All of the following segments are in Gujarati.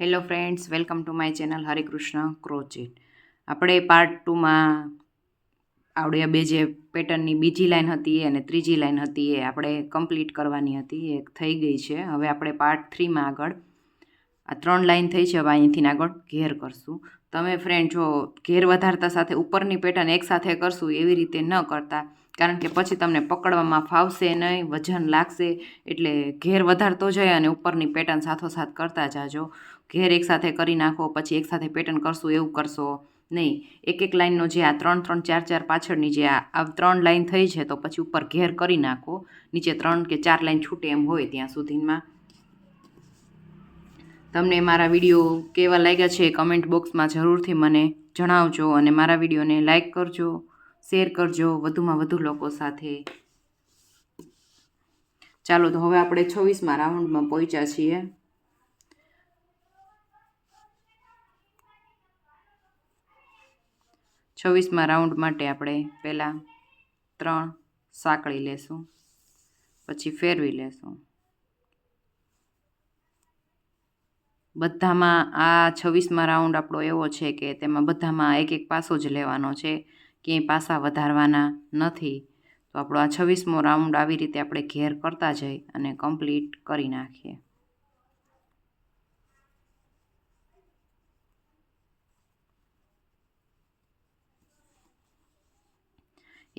Hello friends welcome to my channel Harikrishna crochet આપણે પાર્ટ ટુમાં આવડ્યા બે જે પેટર્નની બીજી લાઈન હતી અને ત્રીજી લાઈન હતી એ આપણે કમ્પ્લીટ કરવાની હતી, એ થઈ ગઈ છે. હવે આપણે પાર્ટ થ્રીમાં આગળ આ ત્રણ લાઈન થઈ છે, હવે અહીંથી આગળ ઘેર કરશું. તમે ફ્રેન્ડ જો ઘેર વધારતા સાથે ઉપરની પેટર્ન એકસાથે કરશું, એવી રીતે ન કરતા. કારણ કે પછી તમને પકડવામાં ફાવશે નહીં, વજન લાગશે, એટલે ઘેર વધારતો જાય અને ઉપરની પેટર્ન સાથોસાથ કરતા જાજો. ઘેર એકસાથે કરી નાખો, પછી એકસાથે પેટર્ન કરશું, એવું કરશો નહીં. એક એક લાઇનનો જે આ ત્રણ ત્રણ, ચાર ચાર પાછળની જે આ ત્રણ લાઈન થઈ છે, તો પછી ઉપર ઘેર કરી નાખો. નીચે ત્રણ કે ચાર લાઈન છૂટે એમ હોય ત્યાં સુધીમાં. તમને મારા વીડિયો કેવા લાગ્યા છે કમેન્ટ બોક્સમાં જરૂરથી મને જણાવજો અને મારા વિડીયોને લાઇક કરજો શેર કરજો વધુમાં વધુ લોકો સાથે. ચાલો, તો હવે આપણે છવ્વીસમાં રાઉન્ડમાં પહોંચ્યા છીએ. છવ્વીસમાં રાઉન્ડ માટે આપણે પહેલાં ત્રણ સાંકળી લેશું, પછી ફેરવી લેશું. બધામાં આ છવ્વીસમાં રાઉન્ડ આપણો એવો છે કે તેમાં બધામાં એક એક પાસો જ લેવાનો છે, ક્યાંય પાસા વધારવાના નથી. તો આપણો આ છવ્વીસમો રાઉન્ડ આવી રીતે આપણે ઘેર કરતા જઈ અને કમ્પ્લીટ કરી નાખીએ.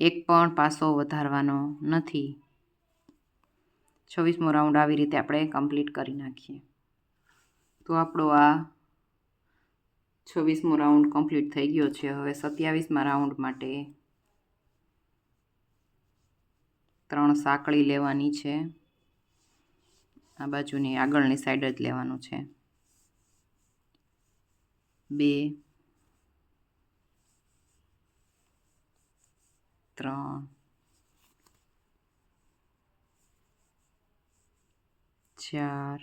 એક પણ પાસો વધારવાનો નથી. છવ્વીસમો રાઉન્ડ આવી રીતે આપણે કમ્પ્લીટ કરી નાખીએ. તો આપણો આ છવ્વીસમો રાઉન્ડ કમ્પ્લીટ થઈ ગયો છે. હવે સત્યાવીસમાં રાઉન્ડ માટે ત્રણ સાંકળી લેવાની છે. આ બાજુની આગળની સાઈડ જ લેવાનું છે. બે ત્રણ ચાર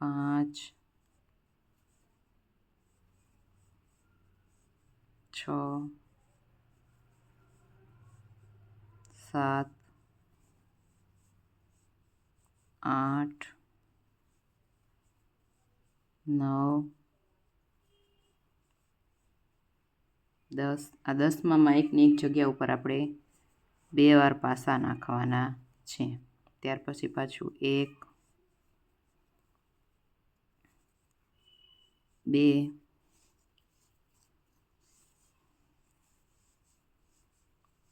પાંચ છ સાત આઠ નવ દસ, આ દસમામાં એકની એક જગ્યા ઉપર આપણે બે વાર પાસા નાખવાના છે. ત્યાર પછી પાછું એક, બે,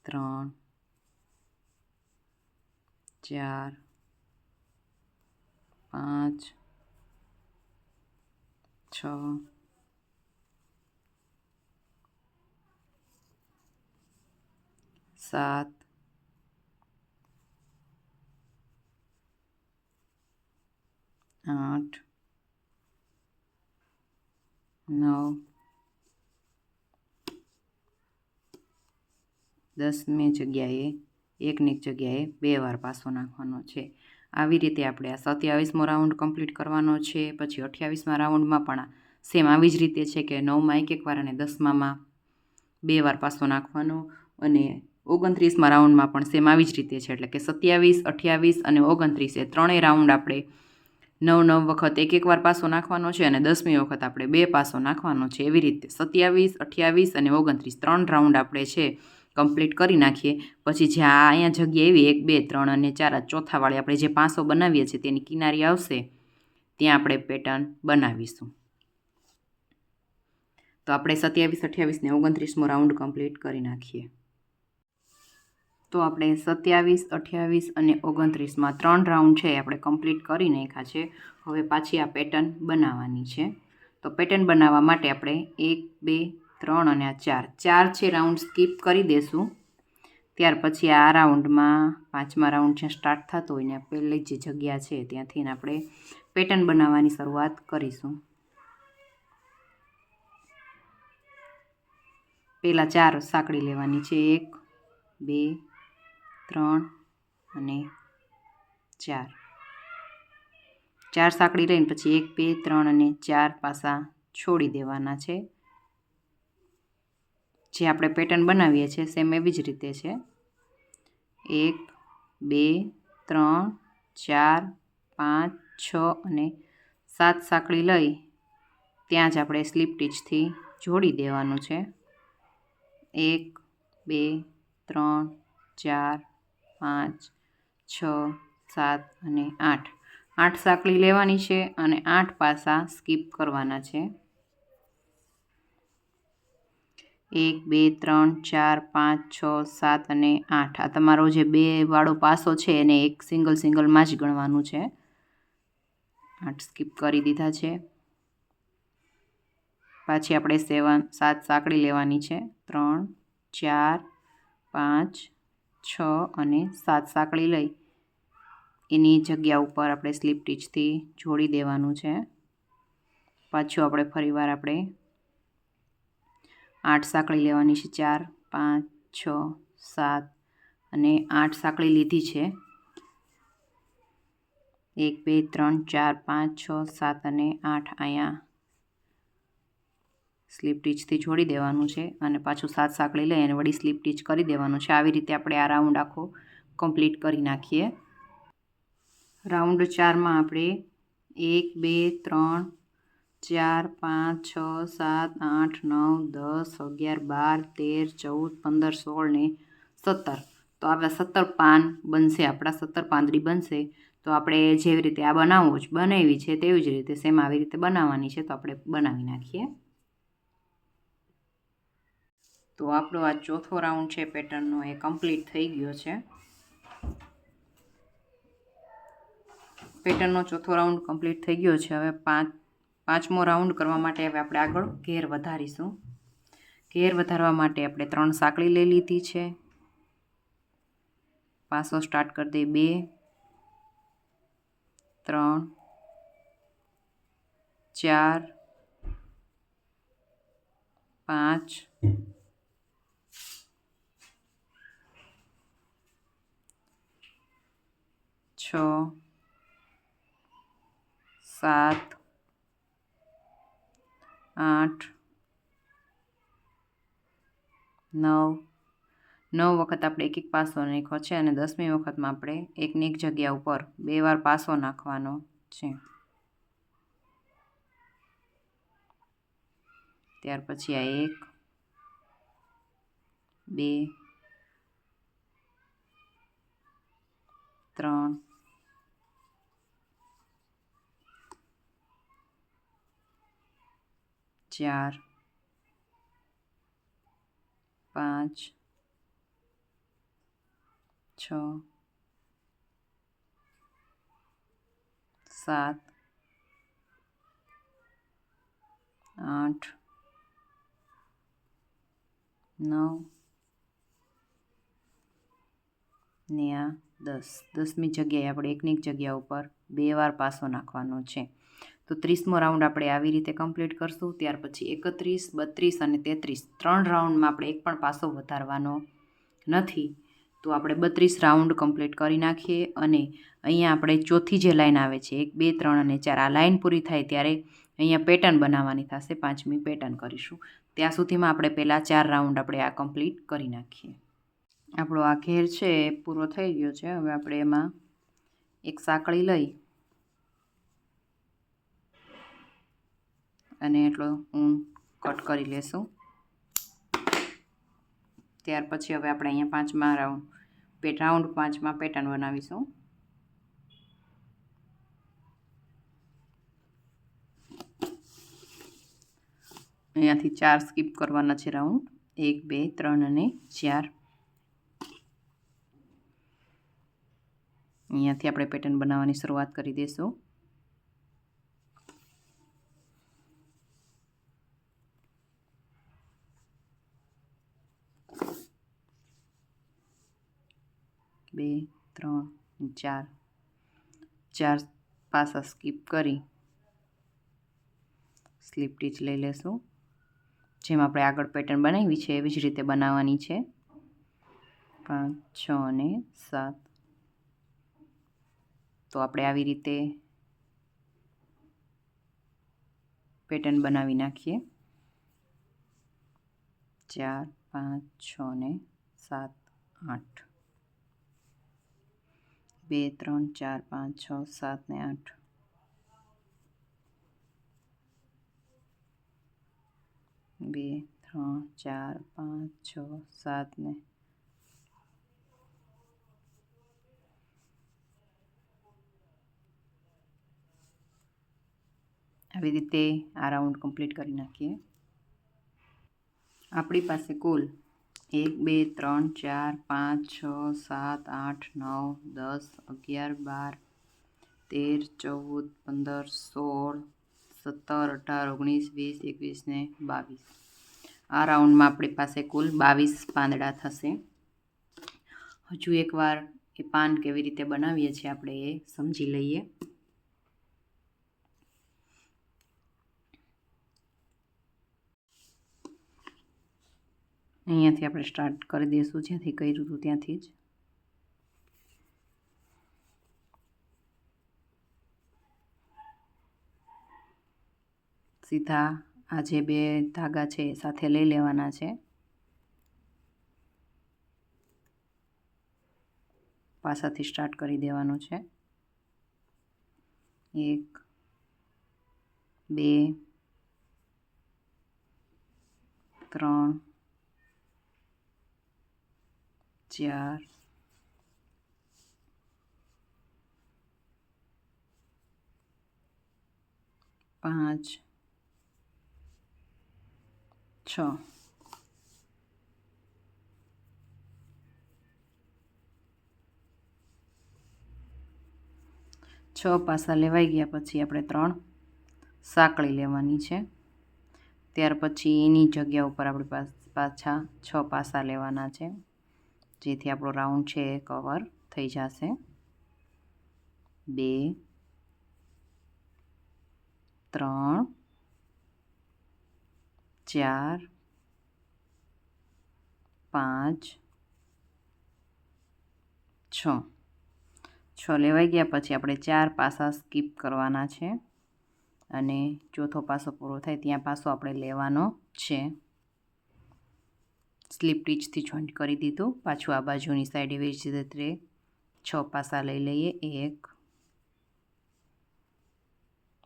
ત્રણ, ચાર, પાંચ, છ સાત આઠ નવ દસમી જગ્યાએ, એકની જગ્યાએ બે વાર પાસો નાખવાનો છે. આવી રીતે આપણે આ સત્યાવીસમો રાઉન્ડ કમ્પ્લીટ કરવાનો છે. પછી અઠ્યાવીસમાં રાઉન્ડમાં પણ સેમ આવી જ રીતે છે કે નવમાં એક એક વાર અને દસમામાં બે વાર પાસો નાખવાનો અને ઓગણત્રીસમાં રાઉન્ડમાં પણ સેમ આવી જ રીતે છે. એટલે કે સત્યાવીસ, અઠ્યાવીસ અને ઓગણત્રીસ એ ત્રણેય રાઉન્ડ આપણે નવ નવ વખત એક એક વાર પાસો નાખવાનો છે અને દસમી વખત આપણે બે પાસો નાખવાનો છે. એવી રીતે સત્યાવીસ, અઠ્યાવીસ અને ઓગણત્રીસ ત્રણ રાઉન્ડ આપણે છે કમ્પ્લીટ કરી નાખીએ. પછી જ્યાં અહીંયા જગ્યા એવી, એક, બે, ત્રણ અને ચાર ચોથાવાળી આપણે જે પાસો બનાવીએ છીએ તેની કિનારી આવશે, ત્યાં આપણે પેટર્ન બનાવીશું. તો આપણે સત્યાવીસ, અઠ્યાવીસ ને ઓગણત્રીસમો રાઉન્ડ કમ્પ્લીટ કરી નાખીએ. તો આપણે સત્યાવીસ, અઠ્યાવીસ અને ઓગણત્રીસમાં ત્રણ રાઉન્ડ છે આપણે કમ્પ્લીટ કરી નાખ્યા છે. હવે પાછી આ પેટર્ન બનાવવાની છે. તો પેટર્ન બનાવવા માટે આપણે એક, બે, ત્રણ અને આ ચાર. ચાર છે રાઉન્ડ સ્કીપ કરી દેશું. ત્યાર પછી આ રાઉન્ડમાં પાંચમા રાઉન્ડ જ્યાં સ્ટાર્ટ થતો હોય ને પહેલી જે જગ્યા છે ત્યાંથી આપણે પેટર્ન બનાવવાની શરૂઆત કરીશું. પહેલાં ચાર સાંકળી લેવાની છે. એક, બે ત્રણ અને ચાર. ચાર સાંકળી લઈને પછી એક, બે, ત્રણ અને ચાર પાસા છોડી દેવાના છે. જે આપણે પેટર્ન બનાવીએ છીએ સેમ એવી જ રીતે છે. એક, બે, ત્રણ, ચાર, પાંચ, છ અને સાત સાંકળી લઈ ત્યાં જ આપણે સ્લીપ ટીચથી જોડી દેવાનું છે. એક, બે, ત્રણ, ચાર પાંચ, છ, સાત અને આઠ. આઠ સાંકળી લેવાની છે અને આઠ પાસા સ્કીપ કરવાના છે. એક, બે, ત્રણ, ચાર, પાંચ, છ, સાત અને આઠ. આ તમારો જે બે વાળો પાસો છે એને એક સિંગલ સિંગલમાં જ ગણવાનું છે. આઠ સ્કીપ કરી દીધા છે. પાછી આપણે સેવન, સાત સાંકળી લેવાની છે. ત્રણ, ચાર, પાંચ છ અને સાત સાંકળી લઈ. એની જગ્યા ઉપર આપણે સ્લીપ ટીચથી જોડી દેવાનું છે. પાછું આપણે ફરીવાર આપણે આઠ સાંકળી લેવાની છે. ચાર, પાંચ, છ, સાત અને આઠ સાંકળી લીધી છે. એક, બે, ત્રણ, ચાર, પાંચ, છ, સાત અને આઠ અહીંયા સ્લીપ ટીચથી જોડી દેવાનું છે અને પાછું સાત સાંકળી લઈ અને વળી સ્લીપ ટીચ કરી દેવાનું છે. આવી રીતે આપણે આ રાઉન્ડ આખો કમ્પ્લીટ કરી નાખીએ. રાઉન્ડ ચારમાં આપણે એક, બે, ત્રણ, ચાર, પાંચ, છ, સાત, આઠ, નવ, દસ, અગિયાર, બાર, તેર, ચૌદ, પંદર, સોળ ને સત્તર. તો આવા સત્તર પાન બનશે, આપણા સત્તર પાંદડી બનશે. તો આપણે જેવી રીતે આ બનાવવું જ, બનાવી છે તેવી જ રીતે સેમ આવી રીતે બનાવવાની છે. તો આપણે બનાવી નાખીએ. તો આપણો આ ચોથો રાઉન્ડ છે, પેટર્નનો એ કમ્પ્લીટ થઈ ગયો છે. પેટર્નનો ચોથો રાઉન્ડ કમ્પ્લીટ થઈ ગયો છે. હવે પાંચ, પાંચમો રાઉન્ડ કરવા માટે હવે આપણે આગળ ઘેર વધારીશું. ઘેર વધારવા માટે આપણે ત્રણ સાંકળી લઈ લીધી છે. પાસો સ્ટાર્ટ કરી દઈએ. બે, ત્રણ, ચાર, પાંચ છ, સાત, આઠ, નવ. નવ વખત આપણે એક એક પાસો નાખ્યો છે અને દસમી વખતમાં આપણે એકની એક જગ્યા ઉપર બે વાર પાસો નાખવાનો છે. ત્યાર પછી આ એક, બે, ત્રણ ચાર, પાંચ, છ, સાત, આઠ, નવ, ને આ દસ. દસમી જગ્યાએ આપણે એકની એક જગ્યા ઉપર બે વાર પાસો નાખવાનો છે. તો ત્રીસમો રાઉન્ડ આપણે આવી રીતે કમ્પ્લીટ કરશું. ત્યાર પછી એકત્રીસ, બત્રીસ અને તેત્રીસ. ત્રણ રાઉન્ડમાં આપણે એક પણ પાસો વધારવાનો નથી. તો આપણે બત્રીસ રાઉન્ડ કમ્પ્લીટ કરી નાખીએ અને અહીંયા આપણે ચોથી જે લાઇન આવે છે, એક, બે, ત્રણ અને ચાર, આ લાઇન પૂરી થાય ત્યારે અહીંયા પેટર્ન બનાવવાની થશે. પાંચમી પેટર્ન કરીશું. ત્યાં સુધીમાં આપણે પહેલાં ચાર રાઉન્ડ આપણે આ કમ્પ્લીટ કરી નાખીએ. આપણો આ ઘેર છે એ પૂરો થઈ ગયો છે. હવે આપણે એમાં એક સાંકળી લઈ અને એટલો ઊન કટ કરી લેશું. ત્યાર પછી હવે આપણે અહીંયા પાંચમા રાઉન્ડ પેટ, રાઉન્ડ પાંચમાં પેટર્ન બનાવીશું. અહીંયાથી ચાર સ્કીપ કરવાના છે રાઉન્ડ. એક, બે, ત્રણ અને ચાર. અહીંયાથી આપણે પેટર્ન બનાવવાની શરૂઆત કરી દઈશું બે, ત્રણ, ચાર. ચાર પાસા સ્કીપ કરી. સ્લીપ ટીચ લઈ લેશું. જેમ આપણે આગળ પેટર્ન બનાવી છે, એવી જ રીતે બનાવવાની છે. પાંચ, છ અને સાત. તો આપણે આવી રીતે પેટર્ન બનાવી નાખીએ. ચાર, પાંચ, છ ને સાત, આઠ. બે, ત્રણ, ચાર, પાંચ, છ, સાત ને આઠ. બે, ત્રણ, ચાર, પાંચ, છ, સાત ને. આવી રીતે આ રાઉન્ડ કમ્પ્લીટ કરી નાખીએ. આપણી પાસે કુલ એક, બે, ત્રણ, ચાર, પાંચ, છ, સાત, આઠ, નવ, દસ, અગિયાર, બાર, તેર, ચૌદ, પંદર, સોળ, સત્તર, અઢાર, ઓગણીસ, વીસ, એકવીસ ને બાવીસ. આ રાઉન્ડમાં આપણી પાસે કુલ બાવીસ પાંદડા થશે. હજુ એકવાર એ પાન કેવી રીતે બનાવીએ છીએ આપણે એ સમજી લઈએ. અહીંયાથી આપણે સ્ટાર્ટ કરી દઈશું, જ્યાંથી કર્યું હતું ત્યાંથી જ. સીધા આ જે બે ધાગા છે સાથે લઈ લેવાના છે. પાસાથી સ્ટાર્ટ કરી દેવાનું છે. એક, બે, ત્રણ ચાર પાંચ છ છ પાસા લેવાઈ ગયા પછી આપણે ત્રણ સાંકળી લેવાની છે. ત્યાર પછી એની જગ્યા ઉપર આપણી પાછા છ પાસા લેવાના છે. જેથી આપણો રાઉન્ડ છે એ કવર થઈ જશે. બે, ત્રણ, ચાર, પાંચ, છ. છ લેવાઈ ગયા પછી આપણે ચાર પાસા સ્કીપ કરવાના છે અને ચોથો પાસો પૂરો થાય ત્યાં પાસો આપણે લેવાનો છે. સ્લીપ ટીચથી જોઈન્ટ કરી દીધું. પાછું આ બાજુની સાઈડ એવી જ રીતે છ પાસા લઈ લઈએ. એક,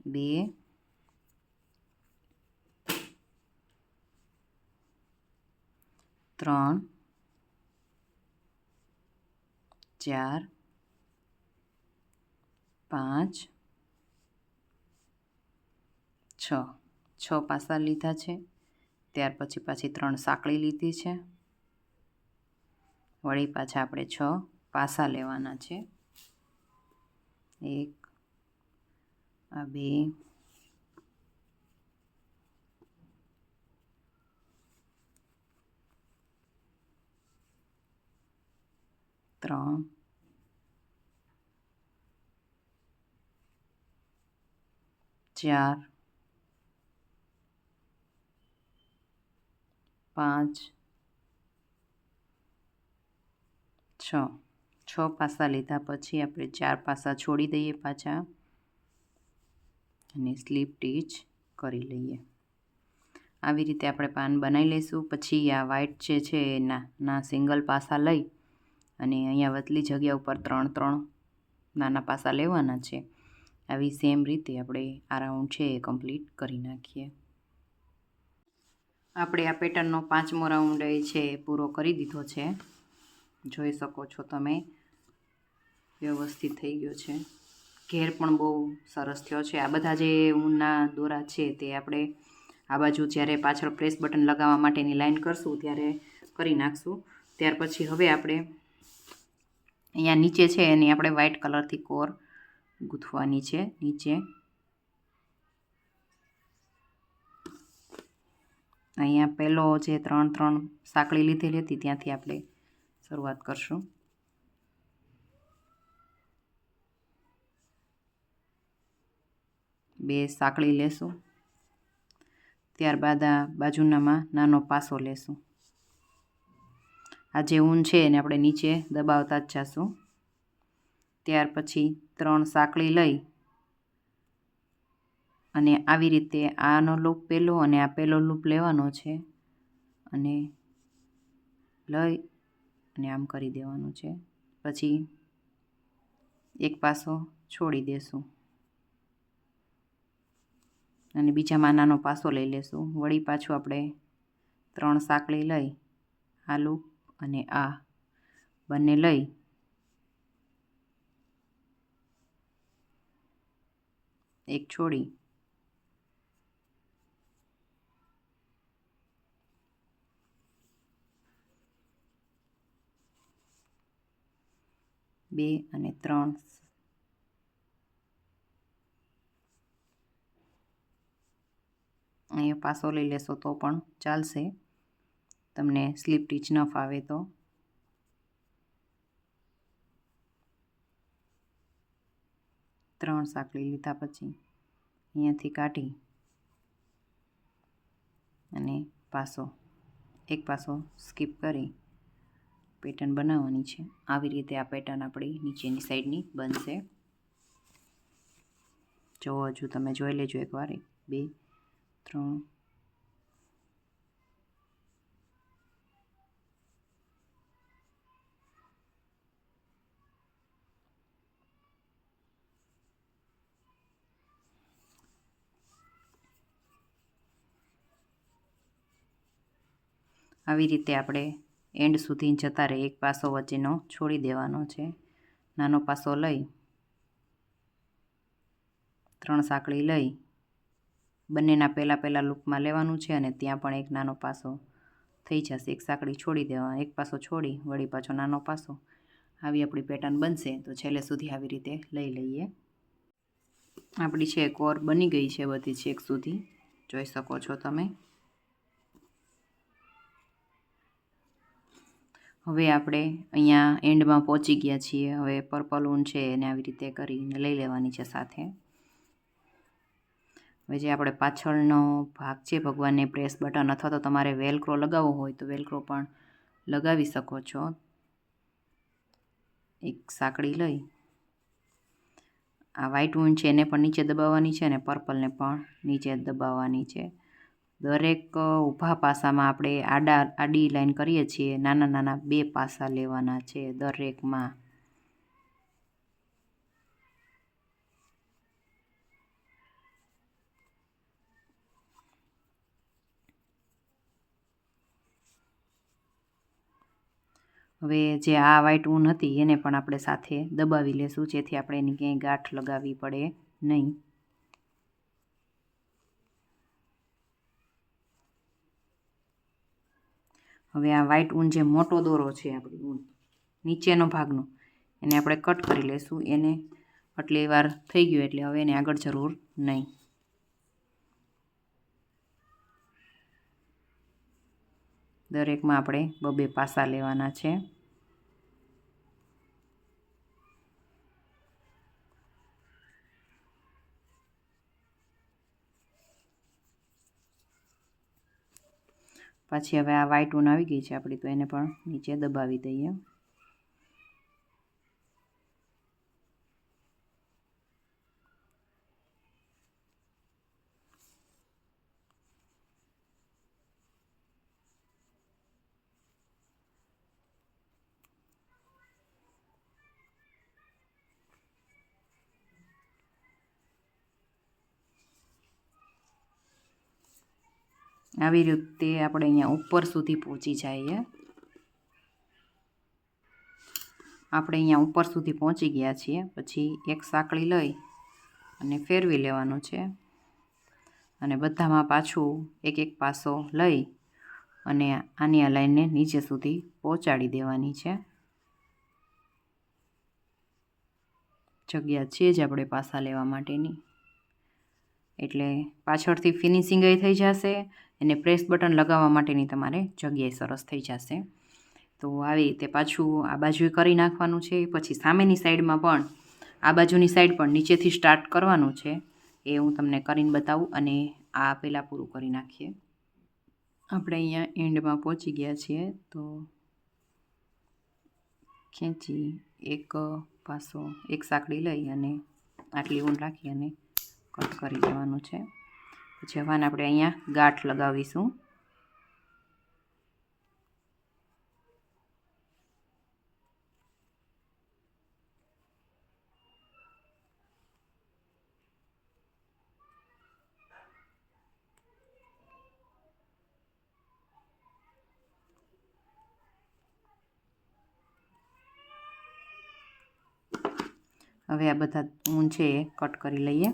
બે, ત્રણ, ચાર, પાંચ, છ. છ પાસા લીધા છે. ત્યાર પછી પાછી ત્રણ સાંકળી લીધી છે. વળી પાછા આપણે છ પાસા લેવાના છે. એક, આ બે, ત્રણ, ચાર પાંચ, છ. છ પાસા લીધા પછી આપણે ચાર પાસા છોડી દઈએ પાછા અને સ્લીપ ટીચ કરી લઈએ. આવી રીતે આપણે પાન બનાવી લઈશું. પછી આ વ્હાઇટ જે છે એના, ના સિંગલ પાસા લઈ અને અહીંયા વતલી જગ્યા ઉપર ત્રણ ત્રણ નાના પાસા લેવાના છે. આવી સેમ રીતે આપણે આ રાઉન્ડ છે એ કમ્પ્લીટ કરી નાખીએ. આપણે આ પેટર્નનો પાંચમો રાઉન્ડ એ છે, પૂરો કરી દીધો છે. જોઈ શકો છો તમે, વ્યવસ્થિત થઈ ગયો છે. ઘેર પણ બહુ સરસ થયો છે. આ બધા જે ઊનના દોરા છે તે આપણે આ બાજુ જ્યારે પાછળ પ્રેસ બટન લગાવવા માટેની લાઈન કરશું, ત્યારે કરી નાખશું. ત્યાર પછી હવે આપણે અહીંયા નીચે છે, એની આપણે વ્હાઇટ કલરથી કોર ગૂંથવાની છે, નીચે. અહીંયા પહેલો જે ત્રણ ત્રણ સાંકળી લીધેલી હતી, ત્યાંથી આપણે શરૂઆત કરશું. બે સાંકળી લેશું. ત્યારબાદ આ બાજુનામાં નાનો પાસો લેશું. આ જે ઊન છે એને આપણે નીચે દબાવતા જ જશું. ત્યાર પછી ત્રણ સાંકળી લઈ અને આવી રીતે આનો લૂપ પહેલો અને આ પહેલો લૂપ લેવાનો છે. અને લઈ અને આમ કરી દેવાનું છે. પછી એક પાસો છોડી દેશું. અને બીજામાં નાનો પાસો લઈ લેશું. વળી પાછું આપણે ત્રણ સાંકળી લઈ, આ લૂપ અને આ બંને લઈ. એક છોડી બે અને ત્રણ. અહીંયા પાસો લઈ લેશો તો પણ ચાલશે. તમને સ્લીપ ટીચ ન ફાવે તો. ત્રણ સાંકળી લીધા પછી અહીંયાથી કાઢી અને પાસો એક પાસો સ્કીપ કરી. પેટર્ન બનાવવાની છે. આવી રીતે આ પેટર્ન આપણી નીચેની સાઈડની બનશે. જો હજુ તમે જોઈ લેજો એકવાર. એક, બે, ત્રણ. આવી રીતે આપણે એન્ડ સુધી જતા રહે, એક પાસો વચ્ચેનો છોડી દેવાનો છે. નાનો પાસો લઈ, ત્રણ સાંકળી લઈ, બંનેના પહેલાં પહેલાં લૂપમાં લેવાનું છે અને ત્યાં પણ એક નાનો પાસો થઈ જશે. એક સાંકળી છોડી દેવા, એક પાસો છોડી, વળી પાછો નાનો પાસો. આવી આપણી પેટર્ન બનશે, તો છેલ્લે સુધી આવી રીતે લઈ લઈએ. આપણી છે કોર બની ગઈ છે બધી છેક સુધી. જોઈ શકો છો તમે. હવે આપણે અહીંયા એન્ડમાં પહોંચી ગયા છીએ. હવે પર્પલ ઊન છે એને આવી રીતે કરીને લઈ લેવાની છે સાથે. હવે જે આપણે પાછળનો ભાગ છે, ભગવાનને પ્રેસ બટન અથવા તો તમારે વેલક્રો લગાવવો હોય તો વેલક્રો પણ લગાવી શકો છો. એક સાંકળી લઈ. આ વ્હાઈટ ઊન છે એને પણ નીચે દબાવવાની છે અને પર્પલને પણ નીચે દબાવવાની છે. દરેક ઊભા પાસામાં આપણે આડા, આડી લાઈન કરીએ છીએ. નાના નાના બે પાસા લેવાના છે દરેકમાં. હવે જે આ વ્હાઈટ ઊન હતી એને પણ આપણે સાથે દબાવી લેશું, જેથી આપણે એની ક્યાંય ગાંઠ લગાવવી પડે નહીં. હવે આ વ્હાઈટ ઊન જે મોટો દોરો છે આપણી ઊન, નીચેનો ભાગનો, એને આપણે કટ કરી લઈશું એને આટલી વાર થઈ ગયું એટલે હવે એને આગળ જરૂર નહીં. દરેકમાં આપણે બબે પાસા લેવાના છે. પછી હવે આ વ્હાઈટ ઊન આવી ગઈ છે આપણી, તો એને પણ નીચે દબાવી દઈએ. આવી રીતે આપણે અહીંયા ઉપર સુધી પહોંચી જઈએ. આપણે અહીંયા ઉપર સુધી પહોંચી ગયા છીએ. પછી એક સાંકળી લઈ અને ફેરવી લેવાનું છે. અને બધામાં પાછું એક એક પાસો લઈ અને આની આ લાઈનને નીચે સુધી પહોંચાડી દેવાની છે. જગ્યા છે જ આપણે પાસા લેવા માટેની. એટલે પાછળથી ફિનિશિંગ થઈ જશે. એને પ્રેસ બટન લગાવવા માટેની તમારે જગ્યાએ સરસ થઈ જશે. તો આવી રીતે પાછું આ બાજુએ કરી નાખવાનું છે, પછી સામેની સાઈડમાં પણ, આ બાજુની સાઈડ પણ નીચેથી સ્ટાર્ટ કરવાનું છે. એ હું તમને કરીને બતાવું અને આ પહેલાં પૂરું કરી નાખીએ. આપણે અહીંયા એન્ડમાં પહોંચી ગયા છીએ, તો ખેંચી એક પાસો, એક સાંકળી લઈ અને આટલી ઊંડ રાખી અને કટ કરી દેવાનું છે. જવાન આપણે અહીંયા ગાંઠ લગાવીશું. હવે આ બધા ઊન છે એ કટ કરી લઈએ.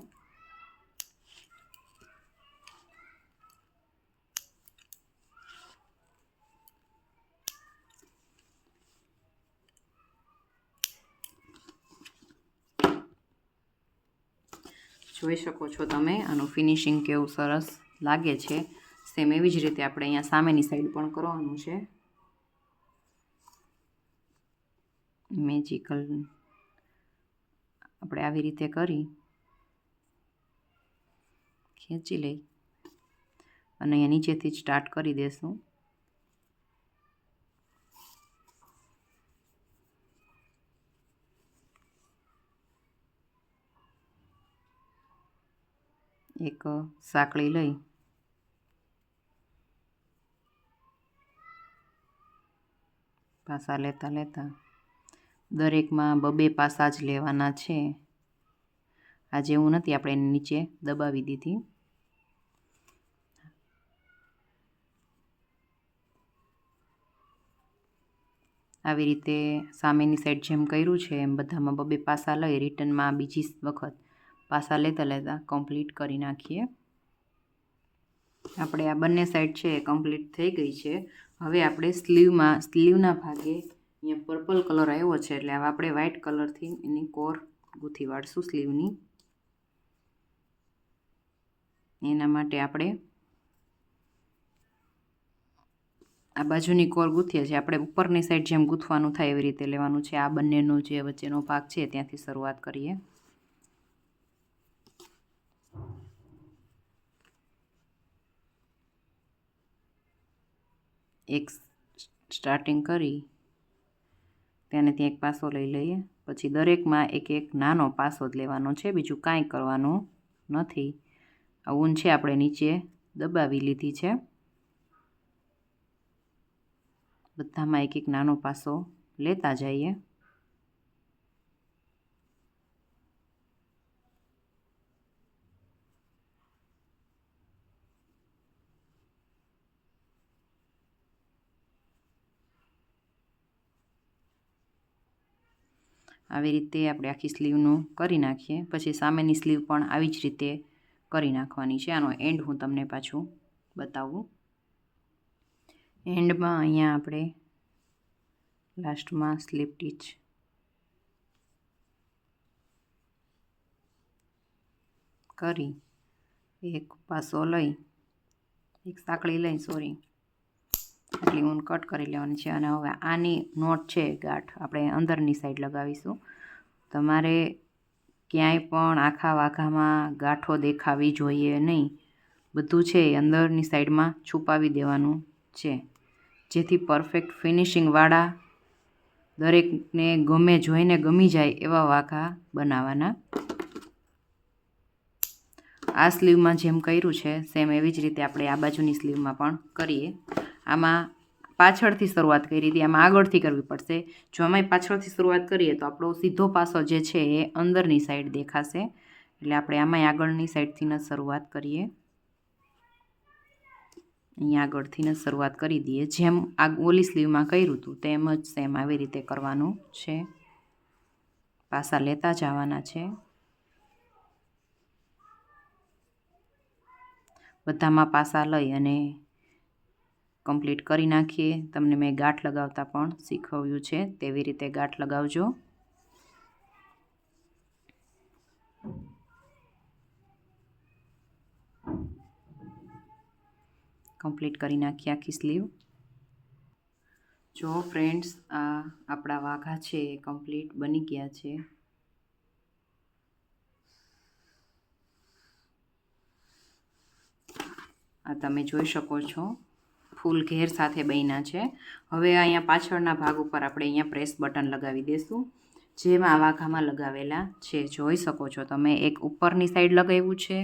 જોઈ શકો છો તમે. આનું ફિનિશિંગ કેવું સરસ લાગે છે. સેમ એવી જ રીતે આપણે અહીંયા સામેની સાઈડ પણ કરવાનું છે. મેજિકલ આપણે આવી રીતે કરી. ખેંચી લઈ. અને અહીંયા નીચેથી જ સ્ટાર્ટ કરી દેશું. એક સાંકળી લઈ. પાસા લેતા લેતા દરેકમાં બબે પાસા જ લેવાના છે. આજે એવું નથી, આપણે નીચે દબાવી દીધી. આવી રીતે સામેની સાઈડ જેમ કર્યું છે, એમ બધામાં બબે પાસા લઈ રિટર્નમાં બીજી વખત. પાસા લેતા લેતા કમ્પ્લીટ કરી નાખીએ. આપણે આ બંને સાઈડ છે એ કમ્પ્લીટ થઈ ગઈ છે. હવે આપણે સ્લીવમાં સ્લીવના ભાગે અહીંયા પર્પલ કલર આવ્યો છે એટલે હવે આપણે વ્હાઇટ કલરથી એની કોર ગૂંથી વાળશું સ્લીવની એના માટે આપણે આ બાજુની કોર ગૂંથીએ છીએ. આપણે ઉપરની સાઈડ જેમ ગૂંથવાનું થાય એવી રીતે લેવાનું છે. આ બંનેનો જે વચ્ચેનો ભાગ છે ત્યાંથી શરૂઆત કરીએ. એક સ્ટાર્ટિંગ કરી, તેને ત્યાં એક પાસો લઈ લઈએ. પછી દરેકમાં એક એક નાનો પાસો જ લેવાનો છે, બીજું કાંઈ કરવાનું નથી. આ ઊન આપણે નીચે દબાવી લીધી છે. બધામાં એક એક નાનો પાસો લેતા જઈએ. આવી રીતે આપણે આખી સ્લીવનું કરી નાખીએ. પછી સામેની સ્લીવ પણ આવી જ રીતે કરી નાખવાની છે. આનો એન્ડ હું તમને પાછું બતાવું. એન્ડમાં અહીંયા આપણે લાસ્ટમાં સ્લીપ ટીચ કરી. એક પાસો લઈ. એક સાંકળી લઈ સોરી આટલી ઊન કટ કરી લેવાની છે અને હવે આની નોટ છે ગાંઠ આપણે અંદરની સાઈડ લગાવીશું. તમારે ક્યાંય પણ આખા વાઘામાં ગાંઠો દેખાવી જોઈએ નહીં. બધું છે એ અંદરની સાઈડમાં છુપાવી દેવાનું છે. જેથી પરફેક્ટ ફિનિશિંગવાળા દરેકને ગમે જોઈને ગમી જાય એવા વાઘા બનાવવાના. આ સ્લીવમાં જેમ કર્યું છે સેમ એવી જ રીતે આપણે આ બાજુની સ્લીવમાં પણ કરીએ. આમાં પાછળથી શરૂઆત કરી હતી, આમાં આગળથી કરવી પડશે. જો અમે પાછળથી શરૂઆત કરીએ તો આપણો સીધો પાસો જે છે એ અંદરની સાઈડ દેખાશે. એટલે આપણે આમાં આગળની સાઈડથી ન શરૂઆત કરીએ. અહીંયા આગળથી જ શરૂઆત કરી દઈએ. જેમ આ ઓલી સ્લીવમાં કર્યું હતું, તેમ જ સેમ આવી રીતે કરવાનું છે. પાસા લેતા જવાના છે. બધામાં પાસા લઈ અને કમ્પ્લીટ કરી નાખીએ. તમને મેં ગાંઠ લગાવતા પણ શીખવ્યું છે. તેવી રીતે ગાંઠ લગાવજો. કમ્પ્લીટ કરી નાખીએ આખી સ્લીવ જો ફ્રેન્ડ્સ આ આપણા વાઘા છે એ કમ્પ્લીટ બની ગયા છે. આ તમે જોઈ શકો છો. ફૂલ ઘેર સાથે બન્યા છે. હવે અહીંયા પાછળના ભાગ ઉપર આપણે અહીંયા પ્રેસ બટન લગાવી દઈશું જેમાં વાઘામાં લગાવેલા છે. જોઈ શકો છો તમે, એક ઉપરની સાઈડ લગાવ્યું છે,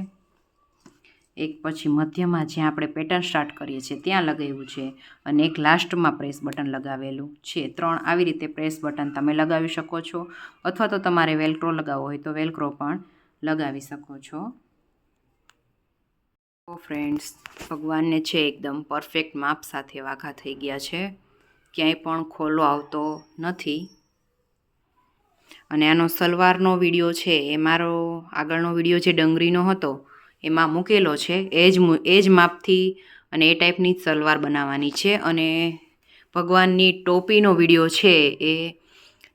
એક પછી મધ્યમાં જ્યાં આપણે પેટર્ન સ્ટાર્ટ કરીએ છીએ ત્યાં લગાવ્યું છે, અને એક લાસ્ટમાં પ્રેસ બટન લગાવેલું છે. ત્રણ આવી રીતે પ્રેસ બટન તમે લગાવી શકો છો, અથવા તો તમારે વેલક્રો લગાવવો હોય તો વેલક્રો પણ લગાવી શકો છો. તો ફ્રેન્ડ્સ, ભગવાનને છે એકદમ પરફેક્ટ માપ સાથે વાઘા થઈ ગયા છે. ક્યાંય પણ ખોલો આવતો નથી. અને આનો સલવારનો વીડિયો છે, એ મારો આગળનો વીડિયો જે ડંગરીનો હતો, એમાં મૂકેલો છે. એ જ એ જ માપથી અને એ ટાઈપની જ સલવાર બનાવવાની છે. અને ભગવાનની ટોપીનો વીડિયો છે, એ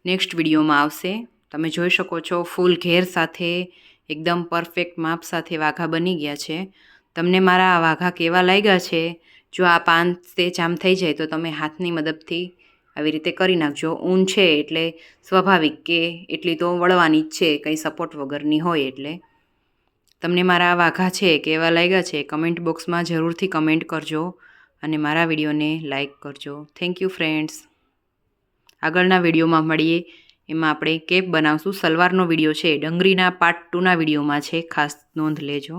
નેક્સ્ટ વિડીયોમાં આવશે. તમે જોઈ શકો છો, ફૂલ ઘેર સાથે એકદમ પરફેક્ટ માપ સાથે વાઘા બની ગયા છે. તમને મારા આ વાઘા કેવા લાગ્યા છે? જો આ પાન તે જામ થઈ જાય તો તમે હાથની મદદથી આવી રીતે કરી નાખજો. ઊન છે એટલે સ્વાભાવિક કે એટલી તો વળવાની જ છે, કંઈ સપોર્ટ વગરની હોય એટલે. તમને મારા આ વાઘા છે કેવા લાગ્યા છે? કમેન્ટ બોક્સમાં જરૂરથી કમેન્ટ કરજો અને મારા વિડીયોને લાઇક કરજો. થેન્ક યુ ફ્રેન્ડ્સ આગળના વિડીયોમાં મળીએ. એમાં આપણે કેપ બનાવશું. સલવારનો વીડિયો છે. ડંગરીના પાર્ટ ટુના વિડીયોમાં છે. ખાસ નોંધ લેજો.